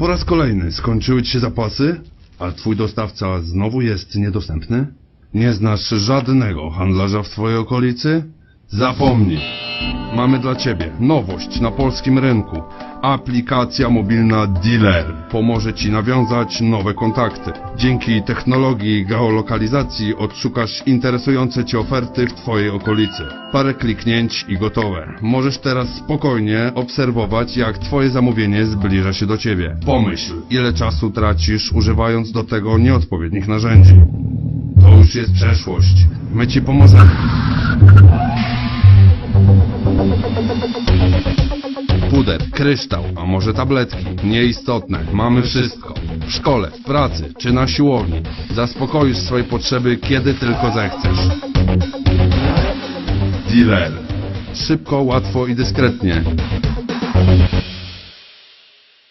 Po raz kolejny skończyły ci się zapasy, a twój dostawca znowu jest niedostępny? Nie znasz żadnego handlarza w twojej okolicy? Zapomnij. Mamy dla ciebie nowość na polskim rynku. Aplikacja mobilna Dealer pomoże ci nawiązać nowe kontakty. Dzięki technologii geolokalizacji odszukasz interesujące cię oferty w twojej okolicy. Parę kliknięć i gotowe. Możesz teraz spokojnie obserwować, jak twoje zamówienie zbliża się do ciebie. Pomyśl, ile czasu tracisz używając do tego nieodpowiednich narzędzi. To już jest przeszłość. My ci pomożemy. Puder, kryształ, a może tabletki. Nieistotne, mamy wszystko. W szkole, w pracy czy na siłowni. Zaspokoisz swoje potrzeby, kiedy tylko zechcesz. Dealer. Szybko, łatwo i dyskretnie.